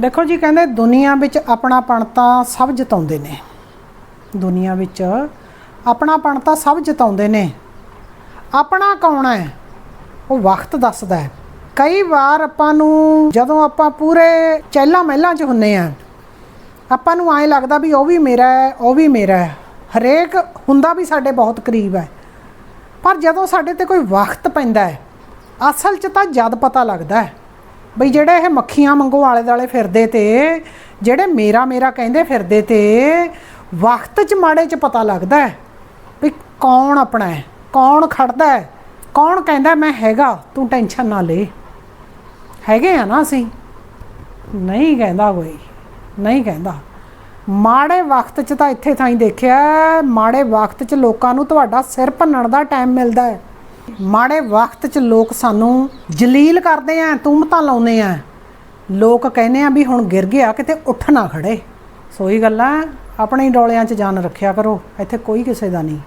ਦੇਖੋ ਜੀ, ਕਹਿੰਦੇ ਦੁਨੀਆ ਵਿੱਚ ਆਪਣਾਪਣ ਤਾਂ ਸਭ ਜਿਤਾਉਂਦੇ ਨੇ। ਦੁਨੀਆ ਵਿੱਚ ਆਪਣਾਪਣ ਤਾਂ ਸਭ ਜਿਤਾਉਂਦੇ ਨੇ। ਆਪਣਾ ਕੌਣ ਹੈ? ਉਹ ਵਕਤ ਦੱਸਦਾ ਹੈ। ਕਈ ਵਾਰ ਆਪਾਂ ਨੂੰ ਜਦੋਂ ਆਪਾਂ ਪੂਰੇ ਚਹਿਲਾਂ ਮਹਿਲਾਂ 'ਚ ਹੁੰਨੇ ਆ, ਆਪਾਂ ਨੂੰ ਐਂ ਲੱਗਦਾ ਵੀ ਉਹ ਵੀ ਮੇਰਾ ਹੈ, ਉਹ ਵੀ ਮੇਰਾ ਹੈ। ਹਰੇਕ ਹੁੰਦਾ ਵੀ ਸਾਡੇ ਬਹੁਤ ਕਰੀਬ ਹੈ। ਪਰ ਜਦੋਂ ਸਾਡੇ ਤੇ ਕੋਈ ਵਕਤ ਪੈਂਦਾ ਹੈ, ਅਸਲ 'ਚ ਤਾਂ ਜਦ ਪਤਾ ਲੱਗਦਾ ਹੈ ਬਈ ਜਿਹੜੇ ਇਹ ਮੱਖੀਆਂ ਮੰਗੋ ਆਲੇ ਦਾਲੇ ਫਿਰਦੇ ਤੇ, ਜਿਹੜੇ ਮੇਰਾ ਮੇਰਾ ਕਹਿੰਦੇ ਫਿਰਦੇ ਤੇ, ਵਕਤ 'ਚ ਮਾੜੇ 'ਚ ਪਤਾ ਲੱਗਦਾ ਹੈ ਵੀ ਕੌਣ ਆਪਣਾ ਹੈ, ਕੌਣ ਖੜਦਾ ਹੈ, ਕੌਣ ਕਹਿੰਦਾ ਮੈਂ ਹੈਗਾ, ਤੂੰ ਟੈਨਸ਼ਨ ਨਾ ਲੈ। ਹੈਗੇ ਆ ਨਾ ਅਸੀਂ? ਨਹੀਂ ਕਹਿੰਦਾ ਕੋਈ, ਨਹੀਂ ਕਹਿੰਦਾ। ਮਾੜੇ ਵਕਤ 'ਚ ਤਾਂ ਇੱਥੇ ਥਾਈ ਦੇਖਿਆ, ਮਾੜੇ ਵਕਤ 'ਚ ਲੋਕਾਂ ਨੂੰ ਤੁਹਾਡਾ ਸਿਰ ਭੰਨਣ ਦਾ ਟਾਈਮ ਮਿਲਦਾ ਹੈ। ਮਾੜੇ ਵਕਤ 'ਚ ਲੋਕ ਸਾਨੂੰ ਜਲੀਲ ਕਰਦੇ ਆ, ਤੂਮਤਾਂ ਲਾਉਂਦੇ ਆ। ਲੋਕ ਕਹਿੰਦੇ ਆ ਵੀ ਹੁਣ ਗਿਰ ਗਿਆ, ਕਿਤੇ ਉੱਠ ਨਾ ਖੜੇ। ਸੋਈ ਗੱਲਾਂ, ਆਪਣੇ ਹੀ ਡੋਲਿਆਂ 'ਚ ਜਾਨ ਰੱਖਿਆ ਕਰੋ, ਇੱਥੇ ਕੋਈ ਕਿਸੇ ਦਾ ਨਹੀਂ।